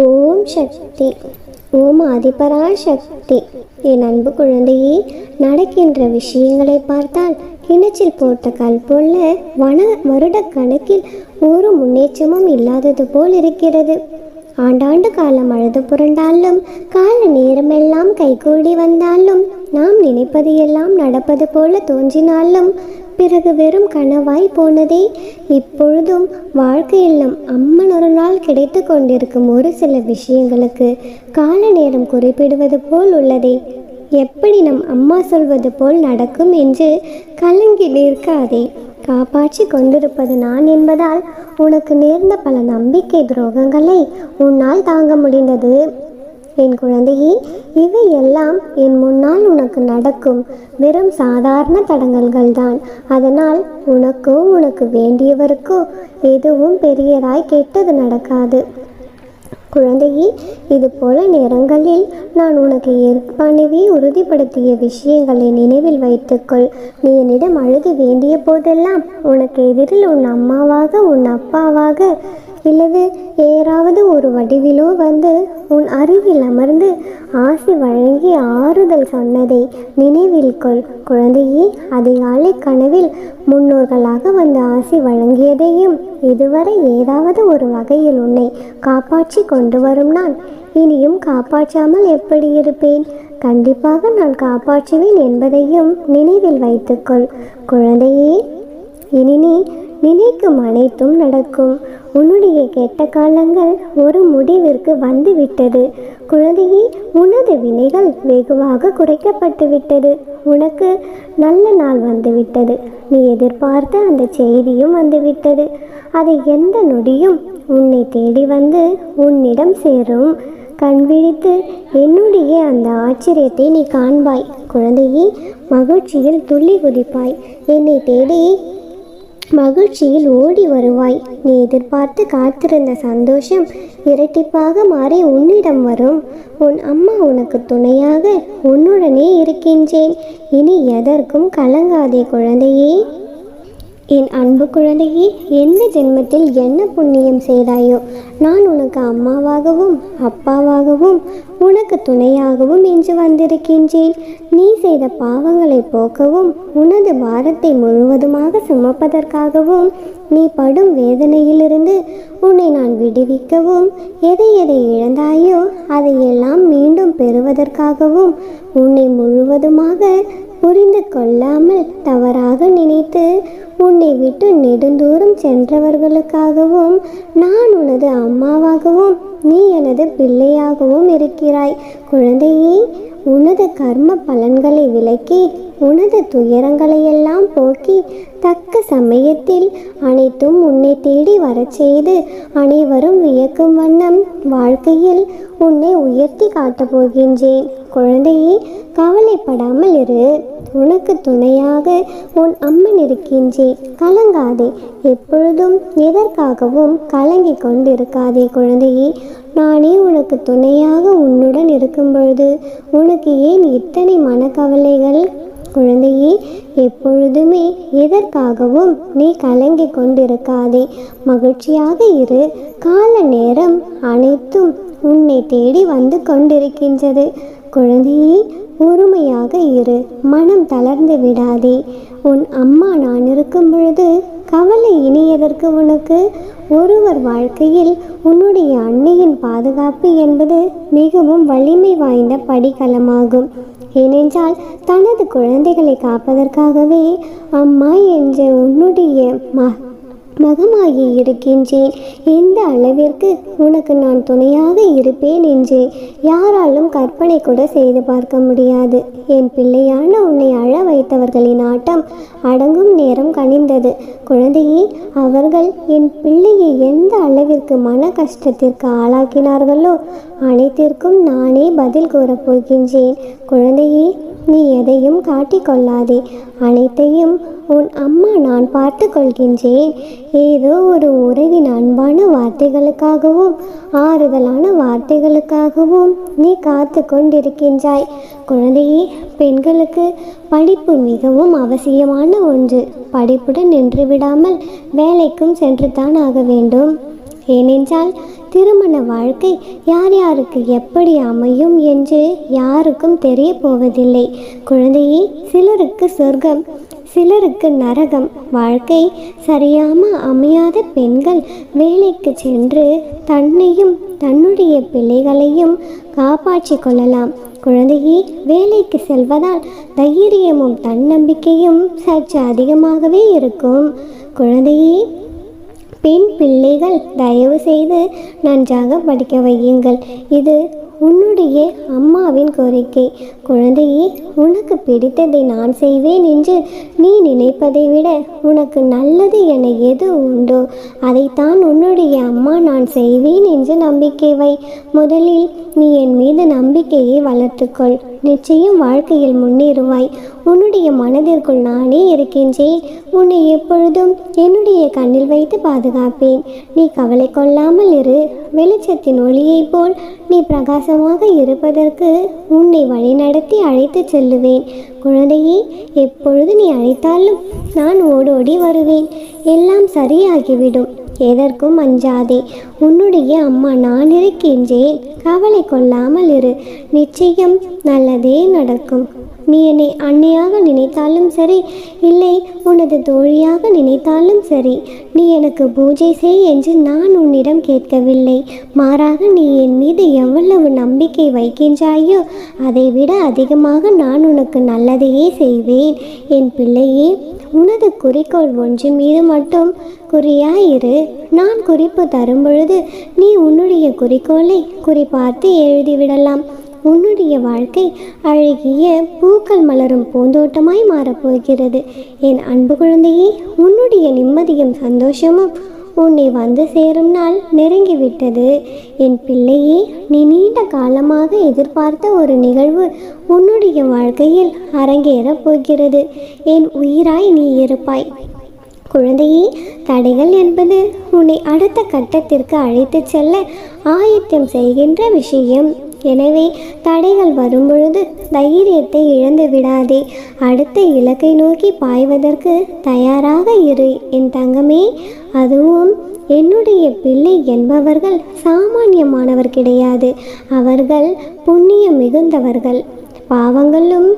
ஓம் சக்தி. ஓம் ஆதிபரா சக்தி. என் அன்பு குழந்தையே நடக்கின்ற விஷயங்களை பார்த்தால் கிணச்சில் போட்ட கல் போல வன வருட கணக்கில் ஒரு முன்னேற்றமும் இல்லாதது போல் இருக்கிறது. ஆண்டாண்டு காலம் அழுது புரண்டாலும் கால நேரமெல்லாம் கைகூடி வந்தாலும் நாம் நினைப்பது எல்லாம் நடப்பது போல தோன்றினாலும் பிறகு வெறும் கனவாய் போனதே. இப்பொழுதும் வாழ்க்கையில் நம் அம்மன் ஒரு நாள் கிடைத்து கொண்டிருக்கும் ஒரு சில விஷயங்களுக்கு கால நேரம் குறிப்பிடுவது போல் உள்ளதே. எப்படி நம் அம்மா சொல்வது போல் நடக்கும் என்று கலங்கி நிற்காதே. காப்பாற்றி கொண்டிருப்பது நான் என்பதால் உனக்கு நேர்ந்த பல நம்பிக்கை துரோகங்களை உன்னால் தாங்க முடிந்தது. என் குழந்தையே இவை எல்லாம் என் முன்னால் உனக்கு நடக்கும். வெறும் சாதாரண தடங்கல்கள் தான் அதனால் உனக்கோ உனக்கு வேண்டியவருக்கோ எதுவும் பெரியதாய் கெட்டது நடக்காது. குழந்தையே இது போல நேரங்களில் நான் உனக்கு ஏற்கனவே உறுதிப்படுத்திய விஷயங்களை நினைவில் வைத்துக்கொள். நீ என்னிடம் அழுக வேண்டிய போதெல்லாம் உனக்கு எதிரில் உன் அம்மாவாக உன் அப்பாவாக இல்லது ஏறாவது ஒரு வடிவிலோ வந்து உன் அருகில் அமர்ந்து ஆசி வழங்கி ஆறுதல் சொன்னதை நினைவில் கொள். குழந்தையே அதிகாலை கனவில் முன்னோர்களாக வந்து ஆசி வழங்கியதையும் இதுவரை ஏதாவது ஒரு வகையில் உன்னை காப்பாற்றி கொண்டு வரும் நான் இனியும் காப்பாற்றாமல் எப்படி இருப்பேன்? கண்டிப்பாக நான் காப்பாற்றுவேன் என்பதையும் நினைவில் வைத்துக்கொள் குழந்தையே இனி நீ நினைக்கும் அனைத்தும் நடக்கும். உன்னுடைய கெட்ட காலங்கள் ஒரு முடிவிற்கு வந்துவிட்டது. குழந்தையே உனது வினைகள் வெகுவாக குறைக்கப்பட்டு விட்டது உனக்கு நல்ல நாள் வந்துவிட்டது. நீ எதிர்பார்த்த அந்த செய்தியும் வந்துவிட்டது. அதை எந்த நொடியும் உன்னை தேடி வந்து உன்னிடம் சேரும். கண் விழித்து என்னுடைய அந்த ஆச்சரியத்தை நீ காண்பாய். குழந்தையை மகிழ்ச்சியில் துள்ளி குதிப்பாய். என்னை தேடி மகிழ்ச்சியில் ஓடி வருவாய். நீ எதிர்பார்த்து காத்திருந்த சந்தோஷம் இரட்டிப்பாக மாறி உன்னிடம் வரும். உன் அம்மா உனக்கு துணையாக உன்னுடனே இருக்கின்றேன். இனி எதற்கும் கலங்காதே குழந்தையே. என் அன்பு குழந்தையே எந்த ஜென்மத்தில் என்ன புண்ணியம் செய்தாயோ நான் உனக்கு அம்மாவாகவும் அப்பாவாகவும் உனக்கு துணையாகவும் என்று வந்திருக்கின்றேன். நீ செய்த பாவங்களை போக்கவும் உனது பாரத்தை முழுவதுமாக சுமப்பதற்காகவும் நீ படும் வேதனையிலிருந்து உன்னை நான் விடுவிக்கவும் எதை எதை இழந்தாயோ அதையெல்லாம் மீண்டும் பெறுவதற்காகவும் உன்னை முழுவதுமாக புரிந்து கொள்ளாமல் தவறாக நினைத்து உன்னை விட்டு நெடுந்தூரம் சென்றவர்களுக்காகவும் நான் உனது அம்மாவாகவும் நீ எனது பிள்ளையாகவும் இருக்கிறாய். குழந்தையே உனது கர்ம பலன்களை விலக்கி உனது துயரங்களையெல்லாம் போக்கி தக்க சமயத்தில் அனைத்தும் உன்னை தேடி வரச் செய்து அனைவரும் வியக்கும் வண்ணம் வாழ்க்கையில் உன்னை உயர்த்தி காட்டப் போகின்றேன். குழந்தையே கவலைப்படாமல் இரு. உனக்கு துணையாக உன் அம்மன் இருக்கின்றே. கலங்காதே. எப்பொழுதும் எதற்காகவும் கலங்கி கொண்டு இருக்காதே குழந்தையே. நானே உனக்கு துணையாக உன்னுடன் இருக்கும் பொழுது உனக்கு ஏன் இத்தனை மனக்கவலைகள்? குழந்தையே எப்பொழுதுமே எதற்காகவும் நீ கலங்கி கொண்டிருக்காதே. மகிழ்ச்சியாக இரு. கால நேரம் அனைத்தும் உன்னை தேடி வந்து கொண்டிருக்கின்றது. குழந்தையே பொறுமையாக இரு. மனம் தளர்ந்து விடாதே. உன் அம்மா நான் இருக்கும் பொழுது கவலை இனியதற்கு உனக்கு. ஒருவர் வாழ்க்கையில் உன்னுடைய அன்னையின் பாதுகாப்பு என்பது மிகவும் வலிமை வாய்ந்த படிக்கலமாகும் ஏனென்றால் தனது குழந்தைகளை காப்பதற்காகவே அம்மா என்ற உன்னுடைய ம மகமாகி இருக்கின்றேன். எந்த அளவிற்கு உனக்கு நான் துணையாக இருப்பேன் என்று யாராலும் கற்பனை கூட செய்து பார்க்க முடியாது. என் பிள்ளையான உன்னை அழ வைத்தவர்களின் ஆட்டம் அடங்கும் நேரம் கனிந்தது. குழந்தையே அவர்கள் என் பிள்ளையை எந்த அளவிற்கு மன கஷ்டத்திற்கு ஆளாக்கினார்களோ அனைத்திற்கும் நானே பதில் கூறப் போகின்றேன். குழந்தையே நீ எதையும் காட்டிக்கொள்ளாதே. அனைத்தையும் உன் அம்மா நான் பார்த்து கொள்கின்றேன் ஏதோ ஒரு உறவின் அன்பான வார்த்தைகளுக்காகவும் ஆறுதலான வார்த்தைகளுக்காகவும் நீ காத்து கொண்டிருக்கின்றாய். குழந்தையே பெண்களுக்கு படிப்பு மிகவும் அவசியமான ஒன்று. படிப்புடன் நின்று விடாமல் வேலைக்கும் சென்றுதான் ஆக வேண்டும். ஏனென்றால் திருமண வாழ்க்கை யார் யாருக்கு எப்படி அமையும் என்று யாருக்கும் தெரிய போவதில்லை குழந்தையே சிலருக்கு சொர்க்கம் சிலருக்கு நரகம். வாழ்க்கை சரியாம அமையாத பெண்கள் வேலைக்கு சென்று தன்னையும் தன்னுடைய பிள்ளைகளையும் காப்பாற்றிக் கொள்ளலாம். குழந்தையே வேலைக்கு செல்வதால் தைரியமும் தன்னம்பிக்கையும் சற்று அதிகமாகவே இருக்கும். குழந்தையே பெண் பிள்ளைகள் தயவு செய்து நன்றாக படிக்க வையுங்கள். இது உன்னுடைய அம்மாவின் கோரிக்கை. குழந்தையே உனக்கு பிடித்ததை நான் செய்வேன் என்று நீ நினைப்பதை விட உனக்கு நல்லது என எது உண்டோ அதைத்தான் உன்னுடைய அம்மா நான் செய்வேன் என்று நம்பிக்கை வை. முதலில் நீ என் மீது நம்பிக்கையை வளர்த்துக்கொள். நிச்சயம் வாழ்க்கையில் முன்னேறுவாய். உன்னுடைய மனதிற்குள் நானே இருக்கின்றேன். உன்னை எப்பொழுதும் என்னுடைய கண்ணில் வைத்து பாதுகாப்பேன். நீ கவலை கொள்ளாமல் இரு. வெளிச்சத்தின் ஒளியைப் போல் நீ பிரகாசமாக இருப்பதற்கு உன்னை வழிநடத்தி அழைத்துச் செல்லுவேன். குழந்தையே எப்பொழுது நீ அழைத்தாலும் நான் ஓடோடி வருவேன். எல்லாம் சரியாகிவிடும். எதற்கும் அஞ்சாதே. உன்னுடைய அம்மா நான் இருக்கின்றேன். கவலை கொள்ளாமல் இரு. நிச்சயம் நல்லதே நடக்கும். நீ என்னை அன்னையாக நினைத்தாலும் சரி இல்லை உனது தோழியாக நினைத்தாலும் சரி நீ எனக்கு பூஜை செய் என்று நான் உன்னிடம் கேட்கவில்லை. மாறாக நீ என் மீது எவ்வளவு நம்பிக்கை வைக்கின்றாயோ? அதைவிட அதிகமாக நான் உனக்கு நல்லதையே செய்வேன். என் பிள்ளையே உனது குறிக்கோள் ஒன்று மீது மட்டும் குறியாயிரு. நான் குறிப்பு தரும் பொழுது நீ உன்னுடைய குறிக்கோளை குறிப்பார்த்து எழுதிவிடலாம். உன்னுடைய வாழ்க்கை அழகிய பூக்கள் மலரும் பூந்தோட்டமாய் மாறப்போகிறது. என் அன்பு குழந்தையே உன்னுடைய நிம்மதியும் சந்தோஷமும் உன்னை வந்து சேரும் நாள் நெருங்கிவிட்டது. என் பிள்ளையே நீ நீண்ட காலமாக எதிர்பார்த்த ஒரு நிகழ்வு உன்னுடைய வாழ்க்கையில் அரங்கேறப் போகிறது. என் உயிராய் நீ இருப்பாய். குழந்தையே தடைகள் என்பது உன்னை அடுத்த கட்டத்திற்கு அழைத்துச் செல்ல ஆயத்தம் செய்கின்ற விஷயம். எனவே தடைகள் வரும்பொழுது தைரியத்தை இழந்து விடாதே. அடுத்த இலக்கை நோக்கி பாய்வதற்கு தயாராக இரு என் தங்கமே. அதுவும் என்னுடைய பிள்ளை என்பவர்கள் சாமானியமானவர் கிடையாது. அவர்கள் புண்ணியம் மிகுந்தவர்கள். பாவங்களும்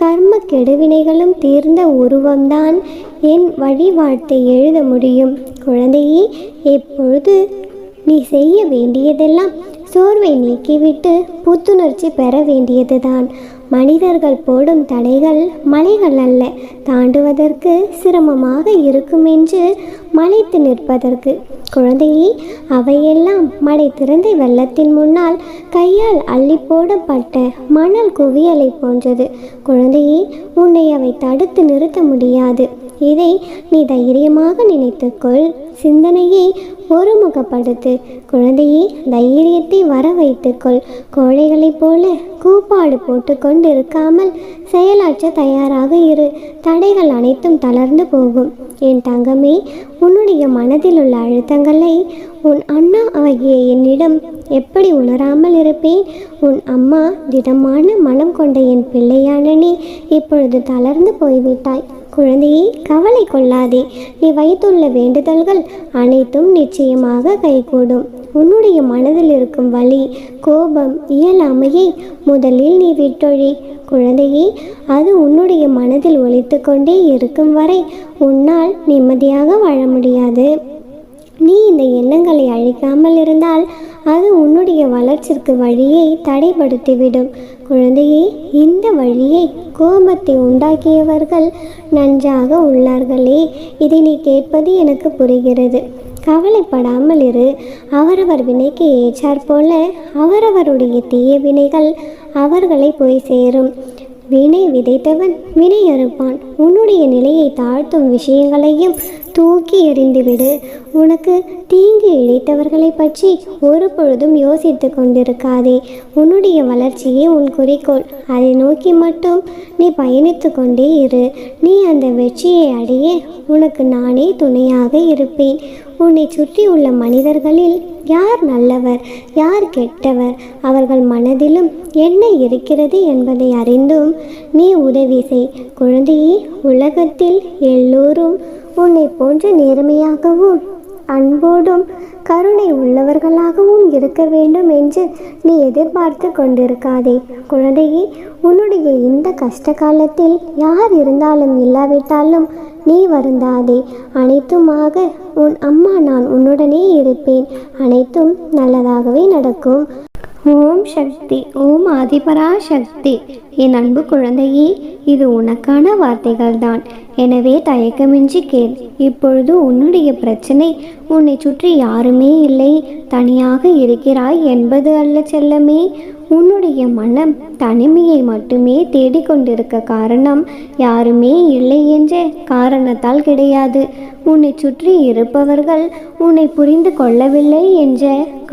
கர்ம கெடுவினைகளும் தீர்ந்த உருவம்தான் என் வழிவாழ்த்தை எழுத முடியும். குழந்தையே எப்பொழுது நீ செய்ய வேண்டியதெல்லாம் சோர்வை நீக்கிவிட்டு புத்துணர்ச்சி பெற வேண்டியதுதான். மனிதர்கள் போடும் தடைகள் மலைகள் அல்ல. தாண்டுவதற்கு சிரமமாக இருக்கும் என்று மலைத்து நிற்பதற்கு. குழந்தையை அவையெல்லாம் மடை திறந்த வெள்ளத்தின் முன்னால் கையால் அள்ளி போடப்பட்ட மணல் குவியலை போன்றது. குழந்தையை உன்னை அவை தடுத்து நிறுத்த முடியாது. இதை நீ தைரியமாக நினைத்துக்கொள். சிந்தனையை ஒருமுகப்படுத்து. குழந்தையை தைரியத்தை வர வைத்துக்கொள் கோழைகளைப் போல கூப்பாடு போட்டு கொண்டு இருக்காமல் செயலாற்ற தயாராக இரு. தடைகள் அனைத்தும் தளர்ந்து போகும். என் தங்கமே உன்னுடைய மனதில் உள்ள அழுத்தங்களை உன் அண்ணா ஆகிய என்னிடம் எப்படி உணராமல் இருப்பேன்? உன் அம்மா திடமான மனம் கொண்ட என் பிள்ளையான நீ இப்பொழுது தளர்ந்து போய்விட்டாய். குழந்தையே கவலை கொள்ளாதே. நீ வைத்துள்ள வேண்டுதல்கள் அனைத்தும் நிச்சயமாக கைகூடும். உன்னுடைய மனதில் இருக்கும் வலி கோபம் இயலாமையை முதலில் நீ விட்டொழி. குழந்தையே அது உன்னுடைய மனதில் ஒழித்து கொண்டே இருக்கும் வரை உன்னால் நிம்மதியாக வாழ முடியாது. நீ இந்த எண்ணங்களை அழிக்காமல் இருந்தால் அது உன்னுடைய வளர்ச்சிக்கு வழியை தடைப்படுத்திவிடும். குழந்தையே இந்த வழியை கோபத்தை உண்டாக்கியவர்கள் நன்றாக உள்ளார்களே. இதை நீ கேட்பது எனக்கு புரிகிறது. கவலைப்படாமல் இரு. அவரவர் வினைக்கு ஏற்றாற்போல அவரவருடைய தீய வினைகள் அவர்களை போய் சேரும். வினை விதைத்தவன் வினை அறுப்பான் உன்னுடைய நிலையை தாழ்த்தும் விஷயங்களையும் தூக்கி எறிந்துவிடு உனக்கு தீங்கு இழைத்தவர்களை பற்றி ஒரு பொழுதும் யோசித்து கொண்டிருக்காதே. உன்னுடைய வளர்ச்சியே உன் குறிக்கோள். அதை நோக்கி மட்டும் நீ பயணித்து கொண்டே இரு. நீ அந்த வெற்றியை அடைய உனக்கு நானே துணையாக இருப்பேன். உன்னை சுற்றி உள்ள மனிதர்களில் யார் நல்லவர் யார் கெட்டவர்? அவர்கள் மனதிலும் என்ன இருக்கிறது என்பதை அறிந்தும் நீ உதவி செய். குழந்தையே உலகத்தில் எல்லோரும் உன்னை போன்ற நேர்மையாகவும் அன்போடும் கருணை உள்ளவர்களாகவும் இருக்க வேண்டும் என்று நீ எதிர்பார்த்து கொண்டிருக்காதே. குழந்தையே உன்னுடைய இந்த கஷ்ட காலத்தில் யார் இருந்தாலும் இல்லாவிட்டாலும் நீ வருந்தாதே. அனைத்துமாக உன் அம்மா நான் உன்னுடனே இருப்பேன். அனைத்தும் நல்லதாகவே நடக்கும். ஓம் சக்தி ஓம் ஆதிபரா சக்தி என் அன்பு குழந்தையே இது உனக்கான வார்த்தைகள் தான் எனவே தயக்கமின்றி கேள். இப்பொழுது உன்னுடைய பிரச்சனை உன்னை சுற்றி யாருமே இல்லை. தனியாக இருக்கிறாய் என்பது அல்ல செல்லமே. உன்னுடைய மனம் தனிமையை மட்டுமே தேடிக்கொண்டிருக்க காரணம் யாருமே இல்லை என்ற காரணத்தால் கிடையாது. உன்னை சுற்றி இருப்பவர்கள் உன்னை புரிந்து கொள்ளவில்லை என்ற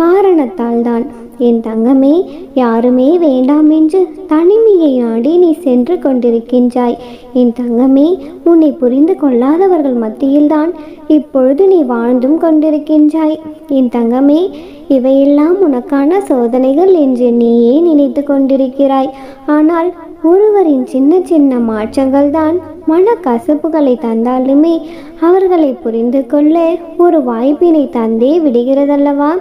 காரணத்தால் தான் என் தங்கமே யாருமே வேண்டாம் என்று தனிமையை நாடி நீ சென்று கொண்டிருக்கின்றாய். என் தங்கமே உன்னை புரிந்து கொள்ளாதவர்கள் மத்தியில்தான் இப்பொழுது நீ வாழ்ந்தும் கொண்டிருக்கின்றாய். என் தங்கமே இவையெல்லாம் உனக்கான சோதனைகள் என்று நீயே நினைத்து கொண்டிருக்கிறாய். ஆனால் ஒருவரின் சின்ன சின்ன மாற்றங்கள் தான் மன கசப்புகளை தந்தாலுமே அவர்களை புரிந்து கொள்ள ஒரு வாய்ப்பினை தந்தே விடுகிறதல்லவா?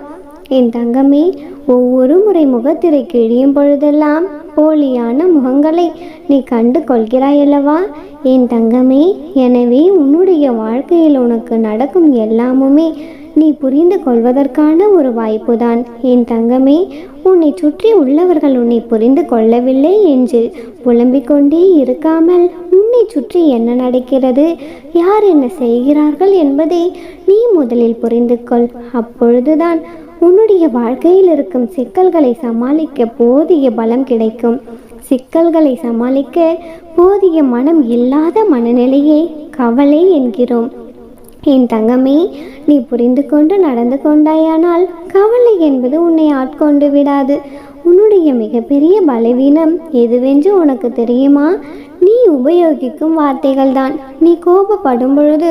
என் தங்கமே ஒவ்வொரு முறை முகத்திரை கிழியும் பொழுதெல்லாம் போலியான முகங்களை நீ கண்டு கொள்கிறாயல்லவா என் தங்கமே எனவே உன்னுடைய வாழ்க்கையில் உனக்கு நடக்கும் எல்லாமுமே நீ புரிந்து கொள்வதற்கான ஒரு வாய்ப்புதான். என் தங்கமே உன்னை சுற்றி உள்ளவர்கள் உன்னை புரிந்து கொள்ளவில்லை என்று புலம்பிக் கொண்டே இருக்காமல் உன்னை சுற்றி என்ன நடக்கிறது? யார் என்ன செய்கிறார்கள் என்பதை நீ முதலில் புரிந்து கொள். அப்பொழுதுதான் உன்னுடைய வாழ்க்கையில் இருக்கும் சிக்கல்களை சமாளிக்க போதிய பலம் கிடைக்கும். சிக்கல்களை சமாளிக்க போதிய மனம் இல்லாத மனநிலையை கவலை என்கிறோம். என் தங்கமே நீ புரிந்து கொண்டு நடந்து கொண்டாயானால் கவலை என்பது உன்னை ஆட்கொண்டு விடாது. உன்னுடைய மிகப்பெரிய பலவீனம் எதுவென்று உனக்கு தெரியுமா? நீ உபயோகிக்கும் வார்த்தைகள் தான் நீ கோபப்படும் பொழுது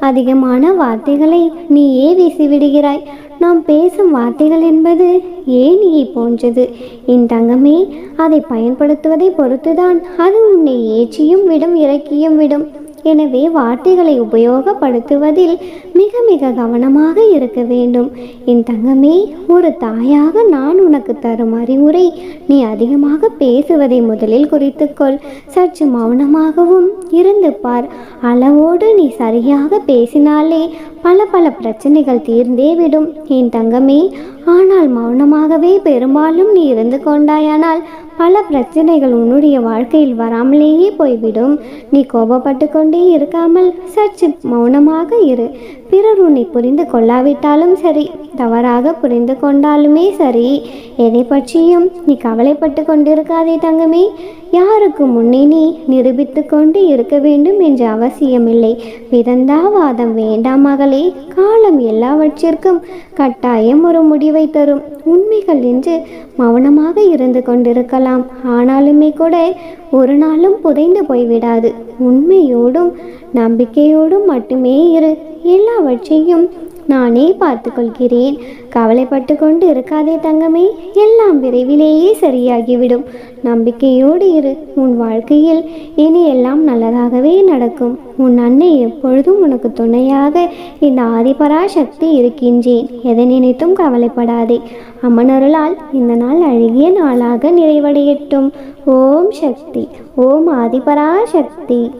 அதிகமான வார்த்தைகளை நீயே வீசிவிடுகிறாய். நாம் பேசும் வார்த்தைகள் என்பது ஏணியை போன்றது? என் தங்கமே அதை பயன்படுத்துவதை பொறுத்துதான் அது உன்னை ஏற்றியும் விடும் இறக்கியும் விடும். எனவே வார்த்தைகளை உபயோகப்படுத்துவதில் மிக மிக கவனமாக இருக்க வேண்டும். என் தங்கமே ஒரு தாயாக நான் உனக்கு தரும் அறிவுரை நீ அதிகமாக பேசுவதை முதலில் குறித்துக்கொள் சற்று மௌனமாகவும் இருந்து பார். அளவோடு நீ சரியாக பேசினாலே பல பல பிரச்சனைகள் தீர்ந்தே விடும். என் தங்கமே ஆனால் மௌனமாகவே பெரும்பாலும் நீ இருந்து கொண்டாயானால் பல பிரச்சனைகள் உன்னுடைய வாழ்க்கையில் வராமலேயே போய்விடும். நீ கோபப்பட்டு கொண்டே இருக்காமல் சற்று மௌனமாக இரு. பிறர் உன்னை புரிந்து கொள்ளாவிட்டாலும் சரி தவறாக புரிந்து கொண்டாலுமே சரி. எதை பற்றியும் நீ கவலைப்பட்டு கொண்டிருக்காதே தங்கமே. யாருக்கு முன்னே நீ நிரூபித்து கொண்டு இருக்க வேண்டும் என்ற அவசியமில்லை. விதந்தாவாதம் வேண்டாம் மகளே. காலம் எல்லாவற்றிற்கும் கட்டாயம் ஒரு முடிவு தரும் உண்மைகள் என்று மௌனமாக இருந்து கொண்டிருக்கலாம். ஆனாலுமே கூட ஒரு நாளும் புதைந்து போய்விடாது. உண்மையோடும் நம்பிக்கையோடும் மட்டுமே இரு. எல்லாவற்றையும் நானே பார்த்து கொள்கிறேன் கவலைப்பட்டு கொண்டு இருக்காதே தங்கமே எல்லாம் விரைவிலேயே சரியாகிவிடும். நம்பிக்கையோடு இரு உன் வாழ்க்கையில் இனி எல்லாம் நல்லதாகவே நடக்கும். உன் அன்னை எப்பொழுதும் உனக்கு துணையாக இந்த ஆதிபரா சக்தி இருக்கின்றேன். எதை நினைத்தும் கவலைப்படாதே. அம்மனருளால் இந்த நாள் அழகிய நாளாக நிறைவடையட்டும். ஓம் சக்தி ஓம் ஆதிபரா சக்தி